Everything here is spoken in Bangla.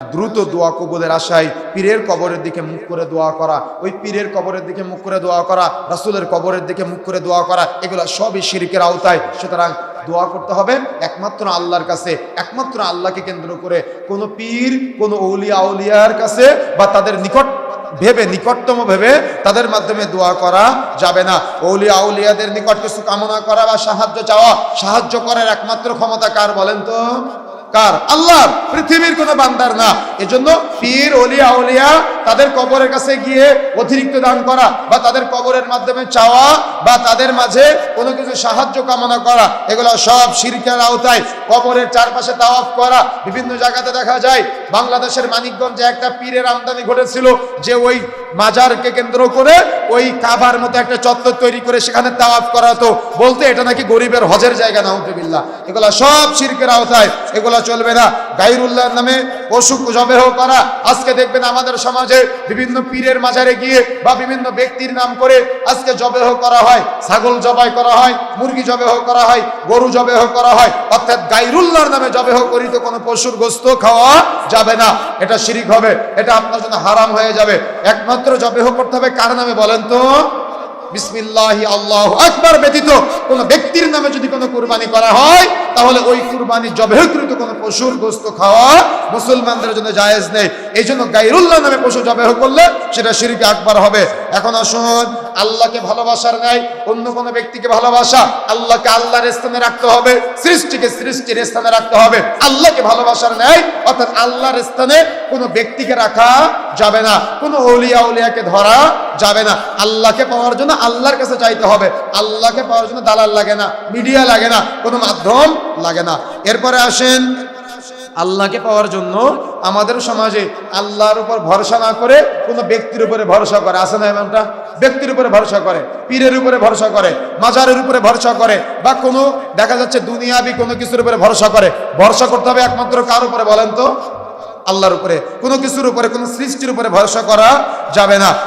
দ্রুত দোয়া কবুলের আশায় পীরের কবরের দিকে মুখ করে দোয়া করা, ওই পীরের কবরের দিকে মুখ করে দোয়া করা, রাসূলের কবরের দিকে মুখ করে দোয়া করা, এগুলো সবই শিরকের আওতায়। সুতরাং দোয়া করতে হবে একমাত্র আল্লাহর কাছে, একমাত্র আল্লাহকে কেন্দ্র করে। কোনো পীর, কোনো অলিয়া আউলিয়ার কাছে বা তাদের নিকট, ভেবে, নিকটতম ভেবে তাদের মাধ্যমে দোয়া করা যাবে না। অলিয়া আউলিয়াদের নিকট কিছু কামনা করা বা সাহায্য চাওয়া, সাহায্য করার একমাত্র ক্ষমতা কার বলেন তো? কার আল্লাহর পৃথিবীর কোনো বান্দার না। এজন্য পীর অলিয়া আউলিয়া তাদের কবরের কাছে গিয়ে অতিরিক্ত দান করা বা তাদের কবরের মাধ্যমে চাওয়া বা তাদের মাঝে কোনো কিছু সাহায্য কামনা করা, এগুলো সব শিরকের আওতায়। কবরের চারপাশে তাওয়াফ করা, বিভিন্ন জায়গাতে দেখা যায়, বাংলাদেশের মানিকগঞ্জে একটা পীরের আমদানি ঘটেছিল যে ওই মাজারকে কেন্দ্র করে ওই কাবার মতো একটা চত্বর তৈরি করে সেখানে তাওয়াফ করা হতো। বলতে এটা নাকি গরিবের হজের জায়গা না বিল্লাহ এগুলা সব শিরকের আওতায়, এগুলা চলবে না। গাইরুল্লাহর নামে পশু জবেহ করা। আজকে দেখবেন আমাদের সমাজে বিভিন্ন পীরের মাজারে গিয়ে বা বিভিন্ন ব্যক্তির নাম করে আজকে জবেহ করা হয়। ছাগল জবাই করা হয়, মুরগি জবেহ করা হয়, গরু জবেহ করা হয়। অর্থাৎ গাইরুল্লাহর নামে জবেহ করিত কোনো পশুর গোস্ত খাওয়া যাবে না। এটা শিরিক হবে, এটা আপনার জন্য হারাম হয়ে যাবে। একমাত্র জবেহ করতে হবে কার নামে বলেন তো? বিসমিল্লাহি আল্লাহ আকবার ব্যতীত কোন ব্যক্তির নামে যদি কোনো কুরবানি করা হয়, তাহলে ওই কুরবানি জবেহকৃত কোনো পশুর গোস্ত খাওয়া মুসলমানদের জন্য জায়েজ নেই। এই জন্য গাইরুল্লাহ নামে পশু জবেহ করলে সেটা শিরকে আকবার হবে। এখন আসুন, আল্লাহকে ভালোবাসার নাই অন্য কোনো ব্যক্তিকে ভালোবাসা, আল্লাহকে আল্লাহর স্থানে রাখতে হবে, সৃষ্টিকে সৃষ্টির স্থানে রাখতে হবে। আল্লাহকে ভালোবাসার নাই অর্থাৎ আল্লাহর স্থানে কোনো ব্যক্তিকে রাখা যাবে না, কোনো অলিয়া উলিয়াকে ধরা যাবে না। আল্লাহকে পাওয়ার জন্য আল্লাহর কাছে চাইতে হবে। আল্লাহকে পাওয়ার জন্য দালাল লাগে না, মিডিয়া লাগে না, কোনো মাধ্যম লাগে না। এরপরে আসেন আল্লাহকে পাওয়ার জন্য আমাদের সমাজে আল্লাহর উপর ভরসা না করে কোনো ব্যক্তির উপরে ভরসা করে। আসে না এমনটা? ব্যক্তির উপরে ভরসা করে, পীরের উপরে ভরসা করে, মাজারের উপরে ভরসা করে বা কোনো, দেখা যাচ্ছে দুনিয়াবি কোনো কিছুর উপরে ভরসা করে। ভরসা করতে হবে একমাত্র কার উপরে বলেন তো? আল্লাহর উপরে। কোনো কিছুর উপরে, কোনো সৃষ্টির উপরে ভরসা করা যাবে না।